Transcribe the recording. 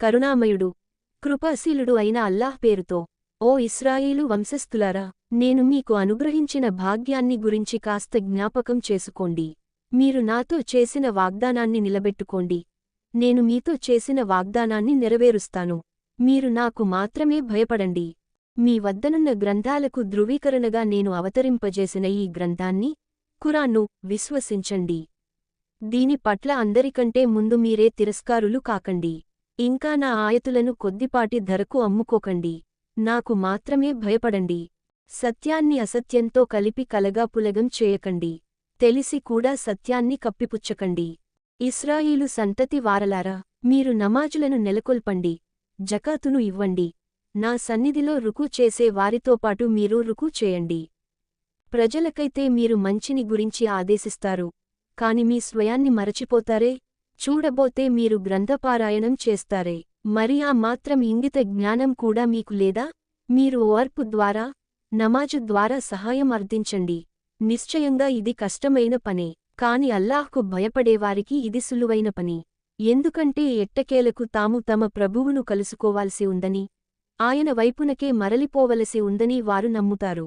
కరుణామయుడు కృపాశీలుడు అయిన అల్లాహ్ పేరుతో ఓ ఇస్రాయేలు వంశస్థులారా నేను మీకు అనుగ్రహించిన భాగ్యాన్ని గురించి కాస్త జ్ఞాపకం చేసుకోండి. మీరు నాతో చేసిన వాగ్దానాన్ని నిలబెట్టుకోండి. నేను మీతో చేసిన వాగ్దానాన్ని నెరవేరుస్తాను. మీరు నాకు మాత్రమే భయపడండి. మీ వద్దనున్న గ్రంథాలకు ధృవీకరణగా నేను అవతరింపజేసిన ఈ గ్రంథాన్ని ఖురాన్ను విశ్వసించండి. దీని పట్ల అందరికంటే ముందు మీరే తిరస్కారులు కాకండి. ఇంకా నా ఆయతులను కొద్దిపాటి ధరకు అమ్ముకోకండి. నాకు మాత్రమే భయపడండి. సత్యాన్ని అసత్యంతో కలిపి కలగాపులగం చేయకండి. తెలిసి కూడా సత్యాన్ని కప్పిపుచ్చకండి. ఇస్రాయిలు సంతతి వారలారా మీరు నమాజులను నెలకొల్పండి. జకాతును ఇవ్వండి. నా సన్నిధిలో రుకు చేసే వారితో పాటు మీరు రుకు చేయండి. ప్రజలకైతే మీరు మంచిని గురించి ఆదేశిస్తారు. కాని మీ స్వయాన్ని మరచిపోతారే? చూడబోతే మీరు గ్రంథపారాయణం చేస్తారే. మరి ఆ మాత్రం ఇంగిత జ్ఞానం కూడా మీకు లేదా? మీరు ఓర్పు ద్వారా నమాజు ద్వారా సహాయం అర్థించండి. నిశ్చయంగా ఇది కష్టమైన పనే. కాని అల్లాహ్కు భయపడేవారికి ఇది సులువైన పని. ఎందుకంటే ఎట్టకేలకు తాము తమ ప్రభువును కలుసుకోవాల్సి ఉందని ఆయన వైపునకే మరలిపోవలసి ఉందని వారు నమ్ముతారు.